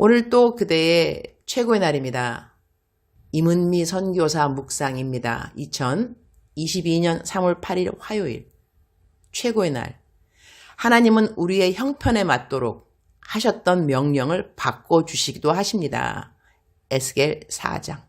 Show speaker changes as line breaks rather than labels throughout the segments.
오늘 또 그대의 최고의 날입니다. 임은미 선교사 묵상입니다. 2022년 3월 8일 화요일. 최고의 날. 하나님은 우리의 형편에 맞도록 하셨던 명령을 바꿔주시기도 하십니다. 에스겔 4장.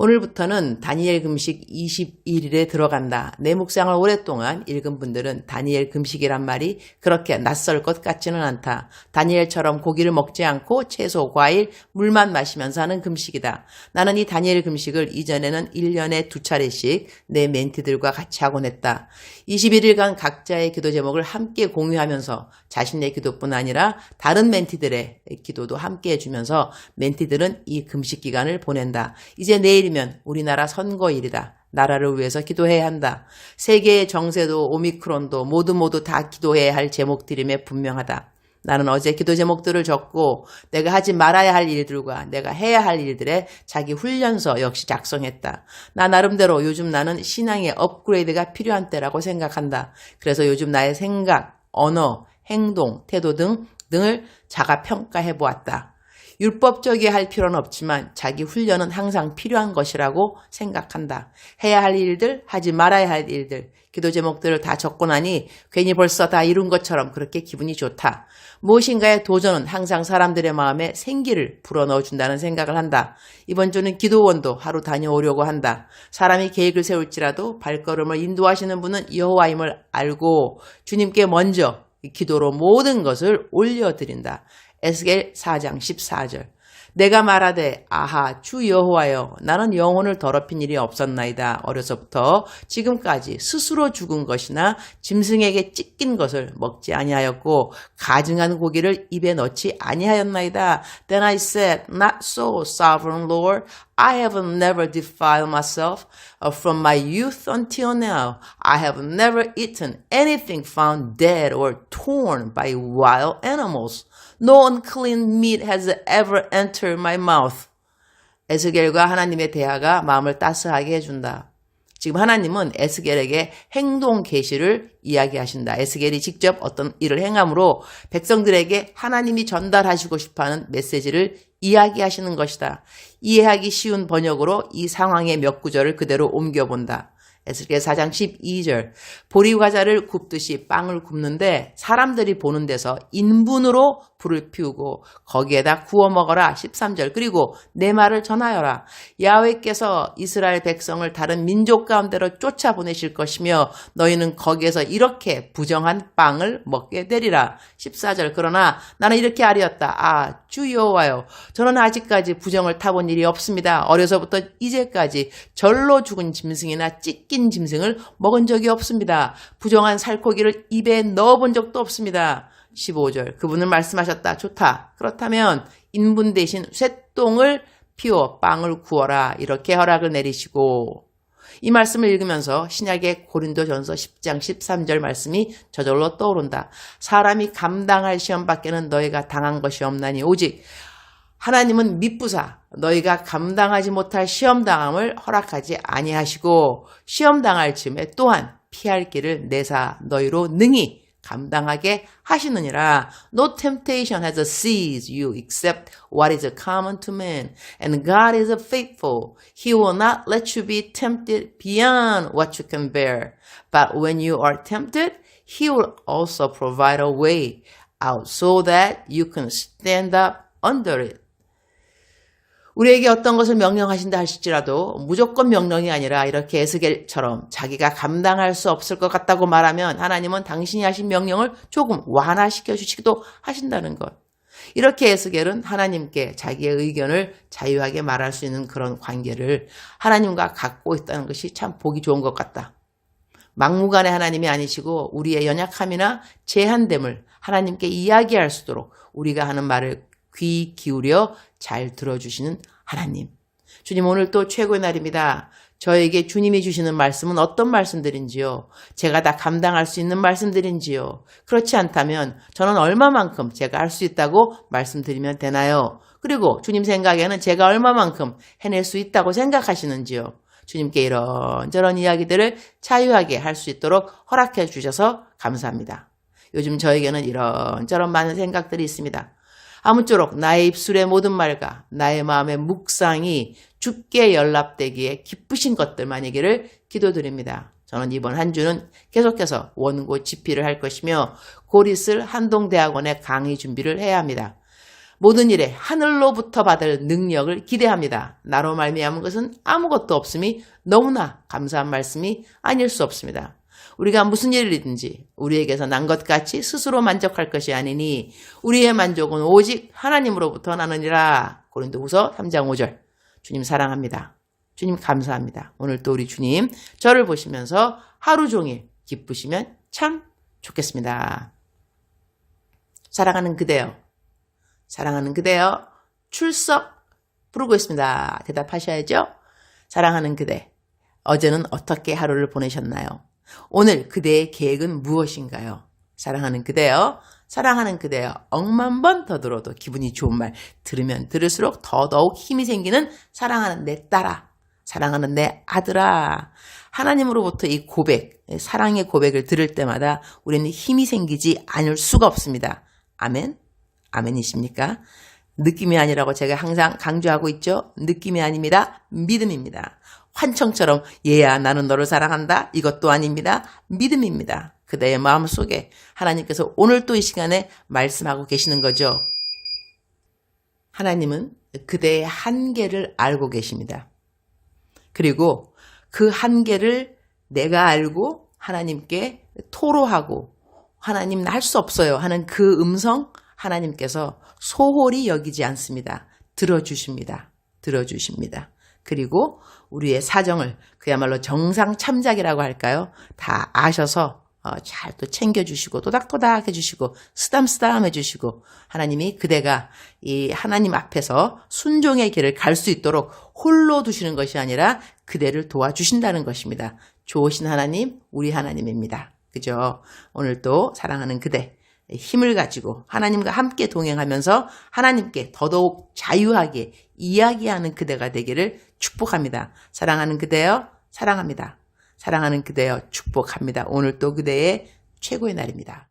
오늘부터는 다니엘 금식 21일에 들어간다. 내 묵상을 오랫동안 읽은 분들은 다니엘 금식이란 말이 그렇게 낯설 것 같지는 않다. 다니엘처럼 고기를 먹지 않고 채소, 과일, 물만 마시면서 하는 금식이다. 나는 이 다니엘 금식을 이전에는 1년에 두 차례씩 내 멘티들과 같이 하곤 했다. 21일간 각자의 기도 제목을 함께 공유하면서 자신의 기도뿐 아니라 다른 멘티들의 기도도 함께 해주면서 멘티들은 이 금식 기간을 보낸다. 이제 내일 이면 우리나라 선거일이다. 나라를 위해서 기도해야 한다. 세계의 정세도 오미크론도 모두 모두 다 기도해야 할 제목들임에 분명하다. 나는 어제 기도 제목들을 적고 내가 하지 말아야 할 일들과 내가 해야 할 일들의 자기 훈련서 역시 작성했다. 나 나름대로 요즘 나는 신앙의 업그레이드가 필요한 때라고 생각한다. 그래서 요즘 나의 생각, 언어, 행동, 태도 등 등을 자가 평가해 보았다. 율법적이 할 필요는 없지만 자기 훈련은 항상 필요한 것이라고 생각한다. 해야 할 일들, 하지 말아야 할 일들, 기도 제목들을 다 적고 나니 괜히 벌써 다 이룬 것처럼 그렇게 기분이 좋다. 무엇인가의 도전은 항상 사람들의 마음에 생기를 불어넣어 준다는 생각을 한다. 이번 주는 기도원도 하루 다녀오려고 한다. 사람이 계획을 세울지라도 발걸음을 인도하시는 분은 여호와임을 알고 주님께 먼저 기도로 모든 것을 올려드린다. 에스겔 4장 14절. 내가 말하되 아하 주 여호와여 나는 영혼을 더럽힌 일이 없었나이다. 어려서부터 지금까지 스스로 죽은 것이나 짐승에게 찢긴 것을 먹지 아니하였고 가증한 고기를 입에 넣지 아니하였나이다. Then I said, Not so, sovereign Lord. I have never defiled myself uh, from my youth until now. I have never eaten anything found dead or torn by wild animals. No unclean meat has ever entered my mouth. 에스겔과 하나님의 대화가 마음을 따스하게 해준다. 지금 하나님은 에스겔에게 행동 계시를 이야기하신다. 에스겔이 직접 어떤 일을 행함으로 백성들에게 하나님이 전달하시고 싶어하는 메시지를 이야기하시는 것이다. 이해하기 쉬운 번역으로 이 상황의 몇 구절을 그대로 옮겨본다. 에스겔 4장 12절. 보리 과자를 굽듯이 빵을 굽는데 사람들이 보는 데서 인분으로 불을 피우고 거기에다 구워 먹어라. 13절. 그리고 내 말을 전하여라. 야훼께서 이스라엘 백성을 다른 민족 가운데로 쫓아 보내실 것이며 너희는 거기에서 이렇게 부정한 빵을 먹게 되리라. 14절. 그러나 나는 이렇게 아뢰었다. 아 주 여호와여 저는 아직까지 부정을 타본 일이 없습니다. 어려서부터 이제까지 절로 죽은 짐승이나 찢긴 짐승을 먹은 적이 없습니다. 부정한 살코기를 입에 넣어본 적도 없습니다. 15절 그분은 말씀하셨다. 좋다. 그렇다면 인분 대신 쇠똥을 피워 빵을 구워라. 이렇게 허락을 내리시고. 이 말씀을 읽으면서 신약의 고린도전서 10장 13절 말씀이 저절로 떠오른다. 사람이 감당할 시험 밖에는 너희가 당한 것이 없나니 오직 하나님은 미쁘사 너희가 감당하지 못할 시험 당함을 허락하지 아니하시고 시험 당할 즈음에 또한 피할 길을 내사 너희로 능히 감당하게 하시느니라. No temptation has seized you except what is common to man. And God is faithful. He will not let you be tempted beyond what you can bear. But when you are tempted, He will also provide a way out so that you can stand up under it. 우리에게 어떤 것을 명령하신다 하실지라도 무조건 명령이 아니라 이렇게 에스겔처럼 자기가 감당할 수 없을 것 같다고 말하면 하나님은 당신이 하신 명령을 조금 완화시켜 주시기도 하신다는 것. 이렇게 에스겔은 하나님께 자기의 의견을 자유하게 말할 수 있는 그런 관계를 하나님과 갖고 있다는 것이 참 보기 좋은 것 같다. 막무가내 하나님이 아니시고 우리의 연약함이나 제한됨을 하나님께 이야기할 수 있도록 우리가 하는 말을 귀 기울여 잘 들어주시는 하나님. 주님 오늘 또 최고의 날입니다. 저에게 주님이 주시는 말씀은 어떤 말씀들인지요? 제가 다 감당할 수 있는 말씀들인지요? 그렇지 않다면 저는 얼마만큼 제가 할 수 있다고 말씀드리면 되나요? 그리고 주님 생각에는 제가 얼마만큼 해낼 수 있다고 생각하시는지요? 주님께 이런저런 이야기들을 자유하게 할 수 있도록 허락해 주셔서 감사합니다. 요즘 저에게는 이런저런 많은 생각들이 있습니다. 아무쪼록 나의 입술의 모든 말과 나의 마음의 묵상이 주께 연락되기에 기쁘신 것들만이기를 기도드립니다. 저는 이번 한 주는 계속해서 원고 집필을 할 것이며 곧 있을 한동대학원의 강의 준비를 해야 합니다. 모든 일에 하늘로부터 받을 능력을 기대합니다. 나로 말미암은 것은 아무것도 없음이 너무나 감사한 말씀이 아닐 수 없습니다. 우리가 무슨 일이든지 우리에게서 난 것 같이 스스로 만족할 것이 아니니 우리의 만족은 오직 하나님으로부터 나느니라. 고린도후서 3장 5절. 주님 사랑합니다. 주님 감사합니다. 오늘 또 우리 주님 저를 보시면서 하루 종일 기쁘시면 참 좋겠습니다. 사랑하는 그대여. 사랑하는 그대여. 출석 부르고 있습니다. 대답하셔야죠. 사랑하는 그대. 어제는 어떻게 하루를 보내셨나요? 오늘 그대의 계획은 무엇인가요? 사랑하는 그대여, 사랑하는 그대여, 억만 번 더 들어도 기분이 좋은 말 들으면 들을수록 더더욱 힘이 생기는 사랑하는 내 딸아, 사랑하는 내 아들아. 하나님으로부터 이 고백, 사랑의 고백을 들을 때마다 우리는 힘이 생기지 않을 수가 없습니다. 아멘? 아멘이십니까? 느낌이 아니라고 제가 항상 강조하고 있죠? 느낌이 아닙니다. 믿음입니다. 환청처럼 얘야 나는 너를 사랑한다 이것도 아닙니다. 믿음입니다. 그대의 마음 속에 하나님께서 오늘 또 이 시간에 말씀하고 계시는 거죠. 하나님은 그대의 한계를 알고 계십니다. 그리고 그 한계를 내가 알고 하나님께 토로하고 하나님 나 할 수 없어요 하는 그 음성 하나님께서 소홀히 여기지 않습니다. 들어주십니다. 들어주십니다. 그리고 우리의 사정을 그야말로 정상 참작이라고 할까요? 다 아셔서 어, 잘또 챙겨주시고 또닥또닥 해주시고 쓰담쓰담 해주시고 하나님이 그대가 이 하나님 앞에서 순종의 길을 갈 수 있도록 홀로 두시는 것이 아니라 그대를 도와주신다는 것입니다. 좋으신 하나님, 우리 하나님입니다. 그죠? 오늘 또 사랑하는 그대 힘을 가지고 하나님과 함께 동행하면서 하나님께 더더욱 자유하게 이야기하는 그대가 되기를 축복합니다. 사랑하는 그대여, 사랑합니다. 사랑하는 그대여, 축복합니다. 오늘 또 그대의 최고의 날입니다.